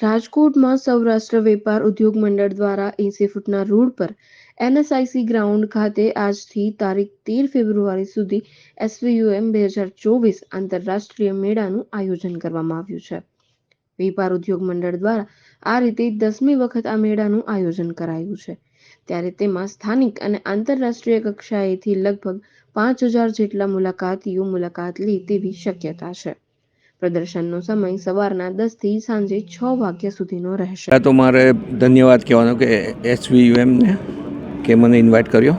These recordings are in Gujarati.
રાજકોટમાં સૌરાષ્ટ્ર વેપાર ઉદ્યોગ મંડળ દ્વારા એસી ફૂટના રોડ પર એનએસઆઈસી ગ્રાઉન્ડ ખાતે આજથી તારીખ તેર ફેબ્રુઆરી સુધી એસવીયુએમ બે હજાર ચોવીસ આંતરરાષ્ટ્રીય મેળાનું આયોજન કરવામાં આવ્યું છે. વેપાર ઉદ્યોગ મંડળ દ્વારા આ રીતે દસમી વખત આ મેળાનું આયોજન કરાયું છે. ત્યારે તેમાં સ્થાનિક અને આંતરરાષ્ટ્રીય કક્ષાએથી લગભગ પાંચ હજાર જેટલા મુલાકાતીઓ મુલાકાત લે તેવી શક્યતા છે. પ્રદર્શનનો સમય સવારના દસથી સાંજે છ વાગ્યા સુધીનો રહેશે. તો મારે ધન્યવાદ કહેવાનો કે એસવીયુએમને કે મને ઇન્વાઇટ કર્યો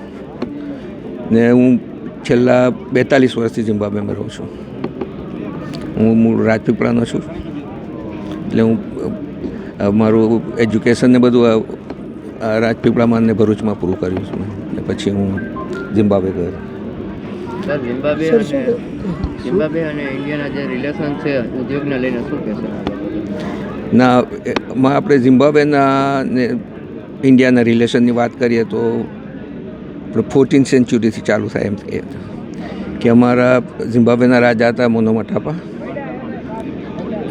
ને હું છેલ્લા બેતાલીસ વર્ષથી ઝિમ્બાબ્વેમાં રહું છું. હું મૂળ રાજપીપળાનો છું. એટલે હું મારું એજ્યુકેશન ને બધું રાજપીપળામાં ને ભરૂચમાં પૂરું કર્યું છું. ને પછી હું ઝિમ્બાબ્વે ગયો. સર ઝિમ્બાબ્વે અને ઝિમ્બાબ્વે અને ઇન્ડિયાના જે રિલેશન છે ઉદ્યોગને લઈને શું કહેશો? ના એમાં આપણે ઝિમ્બાબ્વેના ને ઇન્ડિયાના રિલેશનની વાત કરીએ તો ફોર્ટીન સેન્ચુરીથી ચાલુ થાય એમ કહીએ. તો કે અમારા ઝિમ્બાબ્વેના રાજા હતા મોનોમટાપા.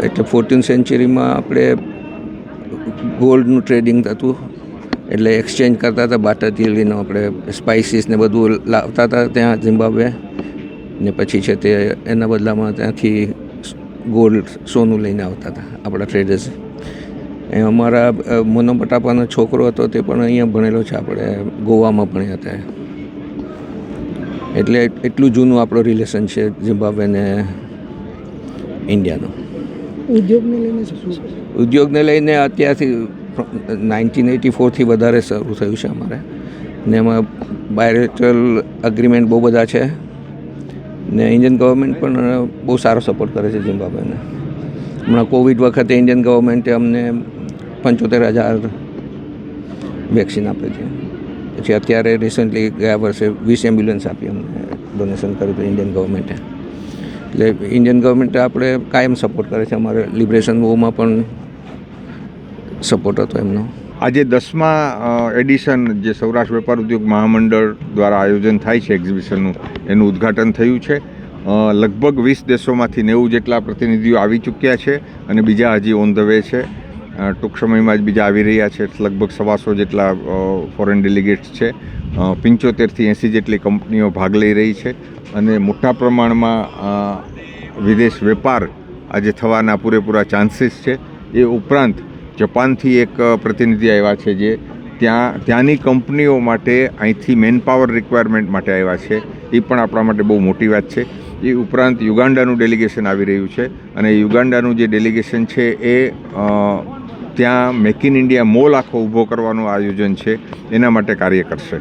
એટલે ફોર્ટીન સેન્ચુરીમાં આપણે ગોલ્ડનું ટ્રેડિંગ થતું. એટલે એક્સચેન્જ કરતા હતા બાટર લઈને આપણે સ્પાઇસીસ ને બધું લાવતા હતા ત્યાં ઝિમ્બાબ્વે ને પછી છે તે એના બદલામાં ત્યાંથી ગોલ્ડ સોનું લઈને આવતા હતા આપણા ટ્રેડર્સ એ અમારા મોનો પટાપાનો છોકરો હતો તે પણ અહીંયા ભણેલો છે આપણે ગોવામાં ભણ્યા હતા. એટલે એટલું જૂનું આપણો રિલેશન છે ઝિમ્બાબ્વે ને ઇન્ડિયાનો ઉદ્યોગને લઈને ઉદ્યોગને લઈને અત્યારથી નાઇન્ટીન એટી ફોરથી વધારે શરૂ થયું છે અમારે. ને એમાં બાયલેટરલ અગ્રીમેન્ટ બહુ બધા છે. ને ઇન્ડિયન ગવર્મેન્ટ પણ બહુ સારો સપોર્ટ કરે છે ઝિમ્બાબ્વેને હમણાં કોવિડ વખતે ઇન્ડિયન ગવર્મેન્ટે અમને પંચોતેર હજાર વેક્સિન આપે છે. પછી અત્યારે રિસન્ટલી ગયા વર્ષે વીસ એમ્બ્યુલન્સ આપી અમને ડોનેશન કર્યું હતું ઇન્ડિયન ગવર્મેન્ટે એટલે ઇન્ડિયન ગવર્મેન્ટ આપણે કાયમ સપોર્ટ કરે છે. અમારે લિબરેશન વોમાં પણ સપોર્ટ હતો એમનો. આજે દસમા એડિશન જે સૌરાષ્ટ્ર વેપાર ઉદ્યોગ મહામંડળ દ્વારા આયોજન થાય છે એક્ઝિબિશનનું એનું ઉદ્ઘાટન થયું છે. લગભગ વીસ દેશોમાંથી નેવું જેટલા પ્રતિનિધિઓ આવી ચૂક્યા છે અને બીજા હજી ઓન ધ વે છે. ટૂંક સમયમાં જ બીજા આવી રહ્યા છે. લગભગ સવાસો જેટલા ફોરેન ડેલિગેટ્સ છે. પંચોતેરથી એંસી જેટલી કંપનીઓ ભાગ લઈ રહી છે. અને મોટા પ્રમાણમાં વિદેશ વેપાર આજે થવાના પૂરેપૂરા ચાન્સીસ છે. એ ઉપરાંત જપાનથી એક પ્રતિનિધિ આવ્યા છે જે ત્યાં, ત્યાંની કંપનીઓ માટે અહીંથી મેન પાવર રિક્વાયરમેન્ટ માટે આવ્યા છે. એ પણ આપણા માટે બહુ મોટી વાત છે. એ ઉપરાંત યુગાન્ડાનું ડેલિગેશન આવી રહ્યું છે અને યુગાન્ડાનું જે ડેલિગેશન છે એ ત્યાં મેક ઇન ઇન્ડિયા મોલ આખો ઊભો કરવાનું આયોજન છે. એના માટે કાર્ય કરશે.